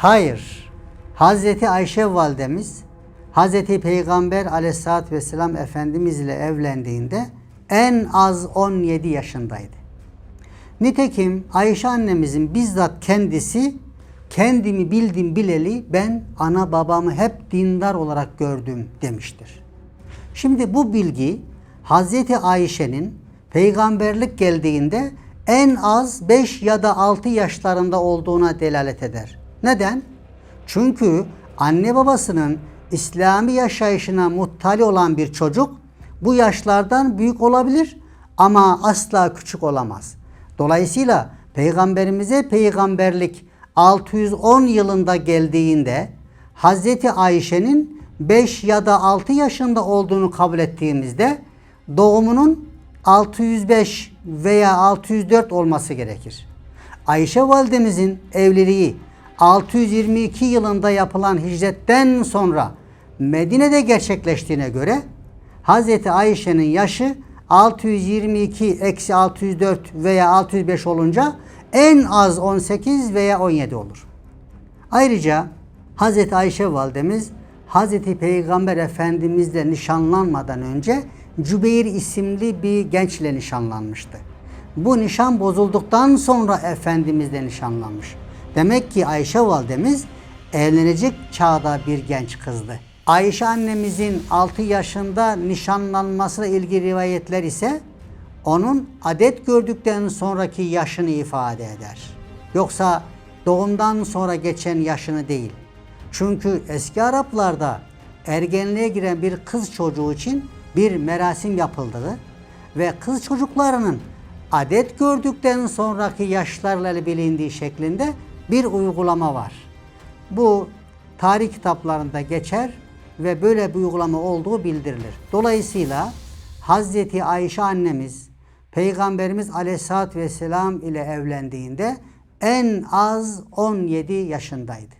Hayır. Hazreti Ayşe validemiz Hazreti Peygamber aleyhissalatü vesselam Efendimiz ile evlendiğinde en az 17 yaşındaydı. Nitekim Ayşe annemizin bizzat kendisi kendimi bildim bileli ben ana babamı hep dindar olarak gördüm demiştir. Şimdi bu bilgi Hazreti Ayşe'nin peygamberlik geldiğinde en az 5 ya da 6 yaşlarında olduğuna delalet eder. Neden? Çünkü anne babasının İslami yaşayışına muttali olan bir çocuk bu yaşlardan büyük olabilir ama asla küçük olamaz. Dolayısıyla peygamberimize peygamberlik 610 yılında geldiğinde Hazreti Ayşe'nin 5 ya da 6 yaşında olduğunu kabul ettiğimizde doğumunun 605 veya 604 olması gerekir. Ayşe validemizin evliliği 622 yılında yapılan hicretten sonra Medine'de gerçekleştiğine göre Hazreti Ayşe'nin yaşı 622 eksi 604 veya 605 olunca en az 18 veya 17 olur. Ayrıca Hazreti Ayşe validemiz Hazreti Peygamber Efendimizle nişanlanmadan önce Cübeyr isimli bir gençle nişanlanmıştı. Bu nişan bozulduktan sonra Efendimizle nişanlanmış. Demek ki Ayşe validemiz evlenecek çağda bir genç kızdı. Ayşe annemizin 6 yaşında nişanlanmasıyla ilgili rivayetler ise onun adet gördükten sonraki yaşını ifade eder. Yoksa doğumdan sonra geçen yaşını değil. Çünkü eski Araplarda ergenliğe giren bir kız çocuğu için bir merasim yapıldığı ve kız çocuklarının adet gördükten sonraki yaşlarla bilindiği şeklinde bir uygulama var. Bu tarih kitaplarında geçer ve böyle bir uygulama olduğu bildirilir. Dolayısıyla Hazreti Ayşe annemiz Peygamberimiz Aleyhisselatü Vesselam ile evlendiğinde en az 17 yaşındaydı.